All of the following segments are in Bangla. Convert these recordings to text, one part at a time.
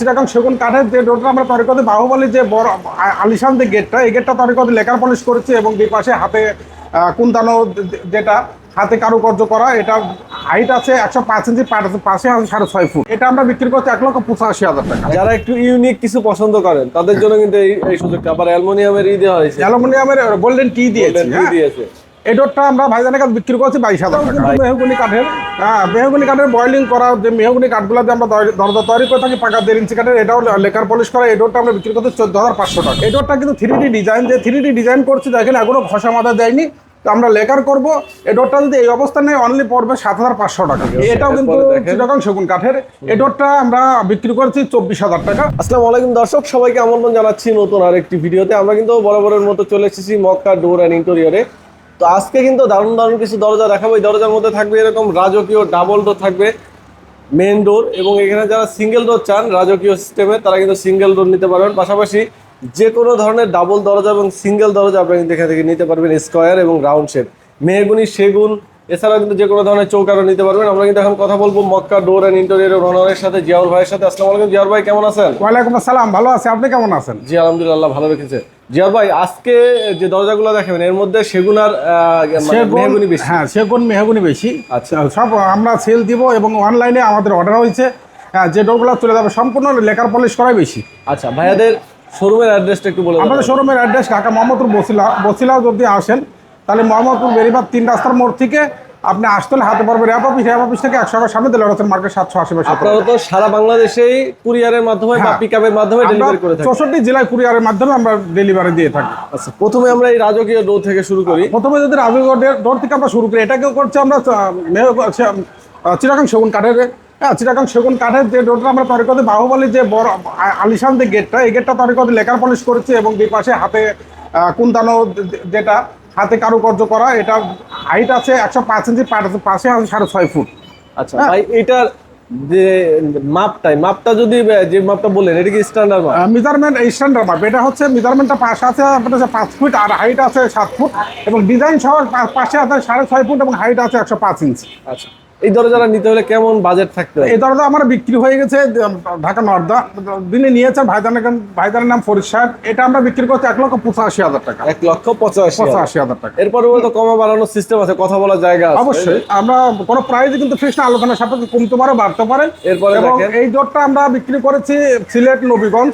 চিটাগাং সেগুন কাঠের যে ডোরটা আমরা তৈরি করতে বাহুবলী যে বড় আলিশান যে গেটটা এই গেটটা তৈরি করতে লেকার পলিশ করেছি এবং দুই পাশে হাতে কুন্দানো যেটা হাতে কারুকার্য করা এটা হাইট আছে একশো পাঁচ ইঞ্চি পাশে- আছে সাড়ে ছয় ফুট। এটা আমরা বিক্রি করছি এক লক্ষ পঁচাশি হাজার টাকা। যারা একটু ইউনিক কিছু পছন্দ করেন তাদের জন্য কিন্তু এই সুযোগটা। আবার অ্যালুমিনিয়ামের ই দেওয়া হয়েছে। অ্যালুমিনিয়ামের গোল্ডেন টি দিয়েছি হ্যাঁ। দিয়েছে। এই ডোরটা আমরা ভাইজানের কাছে বিক্রি করছি বাইশ হাজার মেহগুনি কাঠের হ্যাঁ মেহগুনি কাঠের বয়েলিং করা যে মেহগুনি কাঠগুলো যে আমরা দরজা তৈরি করে থাকি পাকা দেড় ইঞ্চি কাঠের এটাও লেকার পলিশ করা এই ডোরটা আমরা বিক্রি করছি চোদ্দ হাজার পাঁচশো টাকা। এই ডোরটা কিন্তু থ্রি ডি ডিজাইন যে থ্রি ডি ডিজাইন করছি দেখেন ঘষা মাথা দেয়নি তো আমরা লেকার করব। এডোরটা যদি এই অবস্থা নেই অনলি পড়বে সাত হাজার পাঁচশো টাকা। এটাও কিন্তু সেগুন কাঠের। এডোরটা আমরা বিক্রি করছি চব্বিশ হাজার টাকা। আসসালামু আলাইকুম দর্শক সবাইকে আমন্ত্রণ জানাচ্ছি নতুন আরেকটি ভিডিওতে। আমরা কিন্তু বরাবরের মতো চলে এসেছি মক্কা ডোর অ্যান্ড ইন্টেরিয়রে তো আজকে কিন্তু দারুণ দারুণ কিছু দরজা দেখাবো। এই দরজার মধ্যে থাকবে এরকম রাজকীয় ডাবল ডোর থাকবে মেন ডোর এবং এখানে যারা সিঙ্গেল ডোর চান রাজকীয় সিস্টেমে তারা কিন্তু সিঙ্গেল ডোর নিতে পারবেন। পাশাপাশি যে কোনো ধরনের ডাবল দরজা এবং সিঙ্গেল দরজা আপনি কিন্তু এখান থেকে নিতে পারবেন স্কোয়ার এবং রাউন্ড শেপ মেহগুনি সেগুন এছাড়াও কিন্তু যে কোনো ধরনের চৌকারও নিতে পারবেন। আমরা কিন্তু এখন কথা বলব মক্কা ডোর অ্যান্ড ইন্টেরিয়র রনারের সাথে জিয়াউর ভাইয়ের সাথে। আসসালামু আলাইকুম জিয়াউর ভাই কেমন আছেন? ওয়ালাইকুম আসসালাম ভালো আছে। আপনি কেমন আছেন? জি আলহামদুলিল্লাহ ভালো রেখেছে। জিয়ার ভাই আজকে যে দরজাগুলো দেখাবেন এর মধ্যে সেগুন আর মানে মেহগুনি বেশি। হ্যাঁ সেগুন মেহগুনি বেশি। আচ্ছা। সব আমরা সেল দিব এবং অনলাইনে আমাদের অর্ডার হয়েছে। হ্যাঁ, যে ডোরগুলো চলে যাবে সম্পূর্ণ লেকার পলিশ করাই বেশি। আচ্ছা ভাইয়াদের শোরুমের অ্যাড্রেসটা একটু বলে আমাদের শোরুমের অ্যাড্রেস ঢাকা মোহাম্মদপুর বসিলা বসিলা যদি আসেন তাহলে মোহাম্মদপুর বেরিবাদ তিন রাস্তার মোড় থেকে আপনি আসতে হলে হাতে পারবেন র্যাপ অফিস র্যাপ অফিস থেকে একশো টাকার সামনে দিলে রয়েছেন মার্কেট সাতশো আশি পয়সা আপনারা তো সারা বাংলাদেশেই কুরিয়ারের মাধ্যমে বা হ্যাঁ। পিকআপের মাধ্যমে ডেলিভারি করে থাকেন চৌষট্টি জেলায় কুরিয়ারের মাধ্যমে আমরা ডেলিভারি দিয়ে থাকি। আচ্ছা প্রথমে আমরা এই রাজকীয় ডোর থেকে শুরু করি। প্রথমে যদি রাজুগড়ের ডোর থেকে আমরা শুরু করি এটাকেও করছে আমরা চিটাগাং সেগুন কাঠের হ্যাঁ চিটাগাং সেগুন কাঠের যে ডোরটা আমরা তৈরি করতে বাহুবলী যে বড় আলিশান যে গেটটা এই গেটটা তৈরি করতে লেকার পলিশ করেছি এবং দুই পাশে হাতে কুন্দানো যেটা হাতে কারুকার্য করা এটা হাইট আছে একশো পাঁচ ইঞ্চি পাশে- আছে সাড়ে ছয় ফুট। আচ্ছা ভাই এটার যে মাপটাই মাপটা যদি যে মাপটা বললেন এটা কি স্ট্যান্ডার্ড মাপ? মেজারমেন্ট স্ট্যান্ডার্ড মাপ। এটা হচ্ছে মেজারমেন্টটা পাশে আছে আপনার পাঁচ ফুট আর হাইট আছে সাত ফুট এবং ডিজাইন সহ পাশে আছে সাড়ে ছয় ফুট এবং হাইট আছে একশো পাঁচ ইঞ্চি। আচ্ছা। এই দরজাটা নিতে হলে কেমন বাজেট থাকতে হবে? এই দরজা আমার বিক্রি হয়ে গেছে ঢাকা নর্দা। দিনে নিয়েছেন ভাইজানের ভাইজানের নাম ফরিদ সাহেব। এটা আমরা বিক্রি করছি এক লক্ষ পঁচাশি হাজার টাকা। এক লক্ষ পঁচাশি পঁচাশি হাজার টাকা। এরপরে তো কমা বাড়ানোর সিস্টেম আছে কথা বলার জায়গা অবশ্যই। আমরা কোনো প্রাইজে কিন্তু ফিক্সড আলোচনার সাপেক্ষে কমতে পারে বাড়তে পারে। এরপরে এই ডোরটা আমরা বিক্রি করেছি সিলেট নবীগঞ্জ।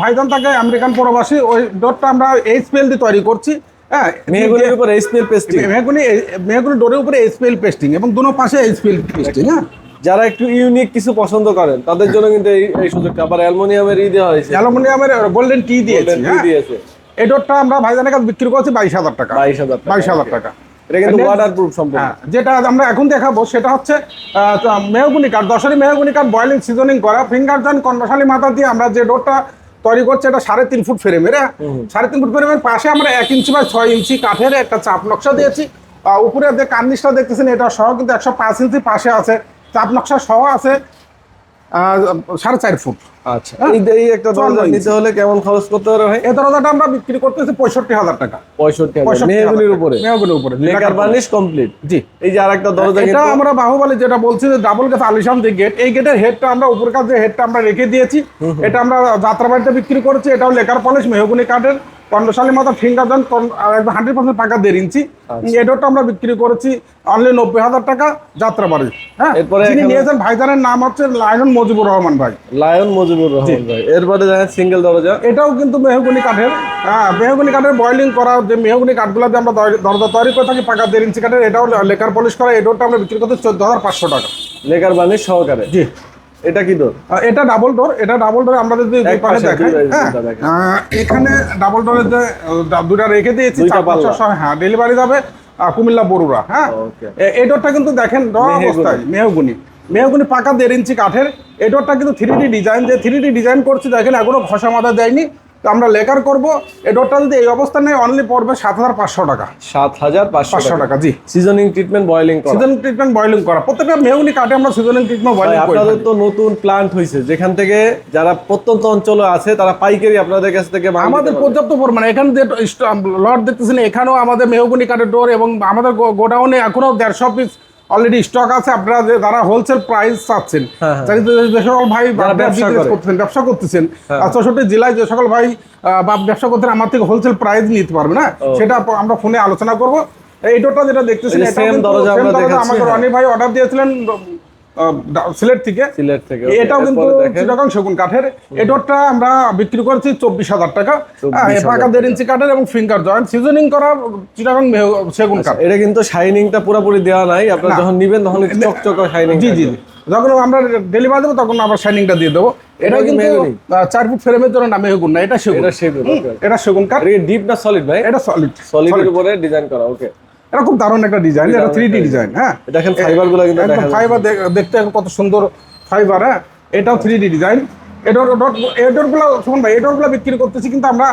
ভাইদান থাকে আমেরিকান প্রবাসী। ওই ডোরটা আমরা এইচপিএল দিয়ে তৈরি করছি। হ্যাঁ মেহগুনির উপর এইচপিএল পেস্টিং মেহগুনি মেহগুনি ডোরের উপরে এইচপিএল পেস্টিং এবং দুনো পাশে এইচপিএল পেস্টিং হ্যাঁ। যারা একটু ইউনিক কিছু পছন্দ করেন তাদের জন্য কিন্তু এই সুযোগটা। আবার অ্যালুমিনিয়ামের ই দেওয়া হয়েছে। অ্যালুমিনিয়ামের গোল্ডেন টি দিয়েছি হ্যাঁ। দিয়েছে। এই ডোরটা আমরা ভাইজানের কাছে বিক্রি করছি বাইশ হাজার টাকা। বাইশ হাজার বাইশ হাজার টাকা। এটা কিন্তু ওয়াটার প্রুফ সম্পূর্ণ। হ্যাঁ যেটা আমরা এখন দেখাবো সেটা হচ্ছে মেহগুনি কাঠ দশারি মেহগুনি কাঠ বয়েলিং সিজনিং করা ফিঙ্গার জান কর্ণশালী মাথা দিয়ে আমরা যে ডোরটা তৈরি করছে এটা সাড়ে তিন ফুট ফ্রেমের রে সাড়ে তিন ফুট ফ্রেমের পাশে আমরা এক ইঞ্চি বা ছয় ইঞ্চি কাঠের একটা চাপ নকশা দিয়েছি। আহ, উপরে যে কার্নিশটা দেখতেছেন এটা সহ কিন্তু একশো পাঁচ ইঞ্চি পাশে আছে। চাপ নকশা সহ আছে। সাড়ে চার ফুট। আচ্ছা। এই এই একটা দরজা নিতে হলে কেমন খরচ করতে পারে ভাই? এই দরজাটা আমরা বিক্রি করতেছি পঁয়ষট্টি হাজার টাকা। পঁয়ষট্টি হাজার। পঁয়ষট্টি উপরে। মেহগুনির উপরে। লেকার বার্নিশ কমপ্লিট জি। এই যে আরেকটা দরজা এটা আমরা বাহুবলী যেটা বলছি যে ডাবল গেট আলিশান যে গেট এই গেটের হেডটা আমরা উপর কাছে হেডটা আমরা রেখে দিয়েছি এটা আমরা যাত্রাবাড়িতে বিক্রি করেছি এটাও লেকার পলিশ মেহগুনি কাঠের। কন্ডশালী মাথা ফিঙ্গার জান হান্ড্রেড পার্সেন্ট পাকা দেড় ইঞ্চি। এডোটা আমরা বিক্রি করেছি অনলি নব্বই হাজার টাকা যাত্রাবাড়ি হ্যাঁ? এরপরে যিনি নিয়েছেন ভাইজানের নাম হচ্ছে লায়ন মজিবুর রহমান ভাই। লায়ন মজিবুর রহমান ভাই। এরপরে দেখেন সিঙ্গেল দরজা। এটাও কিন্তু মেহগুনি কাঠের হ্যাঁ মেহগুনি কাঠের বয়লিং করা যে মেহগুনি কাঠগুলো দিয়ে আমরা দরজা তৈরি করে থাকি পাকা দেড় ইঞ্চি কাঠের এটাও লেকার পলিশ করা এডোটা আমরা বিক্রি করতে চোদ্দ হাজার পাঁচশো টাকা। লেকার বার্নিশ সহকারে। জি। এটা কি ডোর এটা ডাবল ডোর এটা ডাবল ডোর আমরা যদি দুই পাশে দেখাই হ্যাঁ? দুইটা এখানে ডাবল ডোরের যে দুটা রেখে দিয়েছি। হ্যাঁ ডেলিভারি যাবে আহ, কুমিল্লা বরুড়া হ্যাঁ. এই ডোরটা কিন্তু দেখেন র। অবস্থায় মেহগুনি। মেহগুনি পাকা দেড় ইঞ্চি কাঠের। এই ডোরটা কিন্তু থ্রি ডি ডিজাইন যে থ্রি ডি ডিজাইন করছি দেখেন এখনও ঘষা মাথা দেয়নি। তো আমরা লেকার করব এই ডোরটা যদি এই অবস্থা নেই অনলি পড়বে সাত হাজার পাঁচশো টাকা। সাত হাজার পাঁচশো টাকা। জি। সিজনিং ট্রিটমেন্ট বয়লিং করা। সিজনিং ট্রিটমেন্ট বয়লিং করা। প্রত্যেকটা মেহগুনি কাটে আমরা সিজনিং ট্রিটমেন্ট বয়েলিং করি আপনাদের তো নতুন প্লান্ট হয়েছে যেখান থেকে যারা প্রত্যন্ত অঞ্চলে আছে তারা পাইকারি আপনাদের কাছ থেকে আমাদের পর্যাপ্ত পরিমাণে। এখানে যে লট দেখতেছেন এখানেও আমাদের মেহগুনি কাঠের ডোর এবং আমাদের গোডাউনে এখনও দেড়শো পিস অলরেডি স্টক আছে আপনারা যে যারা হোলসেল প্রাইস চাচ্ছেন হ্যাঁ, হ্যাঁ। যে- সকল ভাই করছেন ব্যবসা business করতেছেন ব্যবসা করতেছেন হ্যাঁ। আর চৌষট্টি জেলায় যে সকল ভাই বা ব্যবসা করতেন আমার থেকে হোলসেল প্রাইস নিতে পারবে না সেটা আমরা ফোনে আলোচনা করব এই ডোরটা যেটা দেখতেছেন আমাদের। রনি ভাই অর্ডার দিয়েছিলেন সিলেট থেকে। সিলেট থেকে এটাও কিন্তু চিটাগং সেগুন কাঠের। এই ডোরটা আমরা বিক্রি করছি চব্বিশ হাজার টাকা। 24,000 এ পাকা দেড় ইঞ্চি কাঠের এবং ফিঙ্গার জয়েন্ট। সিজনিং করা চিটাগং সেগুন কাঠ। এটা কিন্তু শাইনিংটা পুরোপুরি দেওয়া নাই। আপনারা যখন নিবেন তখন চকচকে শাইনিং জি জি। যখন আমরা ডেলিভারি দেবো তখন আমরা শাইনিংটা দিয়ে দেবো। এটা কিন্তু চার ফুট ফ্রেমের জন্য না মেহগুন না এটা সেগুন। এটা সেগুন এটা সেগুন কাঠ। ডিপ না সলিড ভাই? এটা সলিড সলিডের উপরে ডিজাইন করা ওকে এটা খুব দারুণ একটা ডিজাইন এটা থ্রি ডি ডিজাইন হ্যাঁ। দেখেন ফাইবারগুলো কিন্তু ফাইবার দেখতে কত সুন্দর ফাইবার হ্যাঁ। এটাও থ্রি ডি ডিজাইন এডোর এডোরগুলো শোন ভাই এডোরগুলো বিক্রি করতেছি কিন্তু আমরা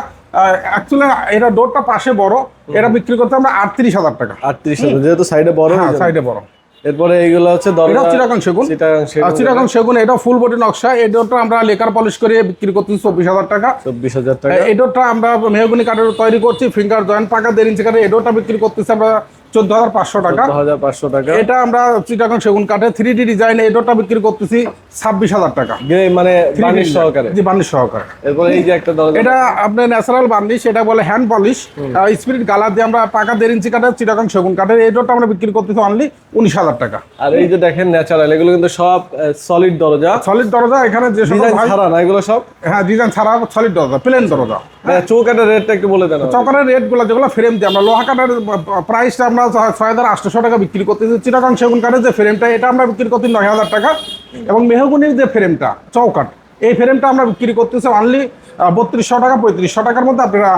অ্যাকচুয়ালি এটা ডোরটা পাশে বড় এটা বিক্রি করতে আমরা আটত্রিশ হাজার টাকা। আটত্রিশ হাজার যেহেতু সাইডে বড় হ্যাঁ সাইডে বড়। এরপরে এইগুলো হচ্ছে এটা চিটাগাং সেগুন? আর সেগুন এটা ফুল বডি নকশা। এটাটা আমরা লেকার পলিশ করে বিক্রি করতেছি চব্বিশ হাজার টাকা। চব্বিশ হাজার টাকা। এটাটা আমরা মেহগুনি কাঠের তৈরি করছি ফিঙ্গার জয়েন্ট পাকা দেড় ইঞ্চি কাঠের। এই বিক্রি করতেছি আমরা চোদ্দ হাজার পাঁচশো টাকা। হাজার পাঁচশো টাকা। এটা আমরা চিটাগাং সেগুন কাঠে থ্রি ডি ডিজাইন এই ডোরটা বিক্রি করতেছি ছাব্বিশ হাজার টাকা। মানে বার্নিশ সহকারে। জি বার্নিশ সহকারে। এরপরে এই যে একটা এটা আপনার ন্যাচারাল বার্নিশ এটা বলে হ্যান্ড পলিশ স্পিরিট কালার দিয়ে আমরা পাকা দেড় ইঞ্চি কাঠের চিটাগাং সেগুন কাঠের এই ডোরটা আমরা বিক্রি করতেছি অনলি উনিশ হাজার টাকা। আর এই যে দেখেন ন্যাচারাল এগুলো কিন্তু সব সলিড দরজা। সলিড দরজা এখানে যে ভাই ছাড়া না এগুলো সব? হ্যাঁ ডিজাইন ছাড়া সলিড দরজা প্লেন দরজা। চৌকাটের রেটটা একটু বলে দেন। চকারের রেটগুলো যেগুলো ফ্রেম দিয়ে আমরা লোহা কাটার প্রাইসটা আমরা ছয়- ছয় হাজার আটশোশো টাকা বিক্রি করতেছি। চিটাগাং সেগুন কাঠের যে ফ্রেমটা এটা আমরা বিক্রি করছি নয় হাজার টাকা। এবং মেহগুনির যে ফ্রেমটা চৌকাট এই ফ্রেমটা আমরা বিক্রি করতেছি অনলি বত্রিশশো টাকা পঁয়ত্রিশশো টাকার মধ্যে আপনারা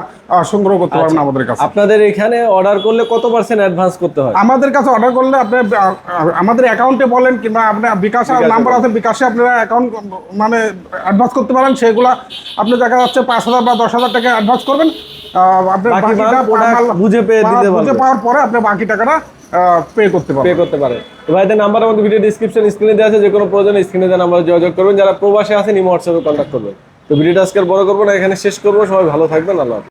সংগ্রহ করতে পারবেন আমাদের কাছে। আপনাদের এখানে অর্ডার করলে কত পার্সেন্ট অ্যাডভান্স করতে হয়? আমাদের কাছে অর্ডার করলে আপনি আমাদের অ্যাকাউন্টে বলেন কিংবা আপনার বিকাশ নাম্বার আছে বিকাশে আপনারা অ্যাকাউন্ট মানে অ্যাডভান্স করতে পারেন সেগুলা আপনি দেখা যাচ্ছে পাঁচ হাজার বা দশ হাজার টাকা অ্যাডভান্স করবেন। আপনার বাকি মাল- বুঝে পেয়ে দিতে বুঝে পাওয়ার পরে আপনি বাকি টাকাটা পে করতে পে করতে পারে। তো ভাইদের নাম্বার আমাদের ভিডিও ডিসক্রিপশন স্ক্রিনে দেওয়া আছে, যে কোনো প্রয়োজন স্ক্রিনে দেওয়া নাম্বারে যোগাযোগ করবেন। যারা প্রবাসে আছেন, ইমো হোয়াটসঅ্যাপে কন্ট্যাক্ট করবেন। তো ভিডিওটা আজকে বড় করব না, এখানে শেষ করব। সবাই ভালো থাকবেন, আল্লাহ।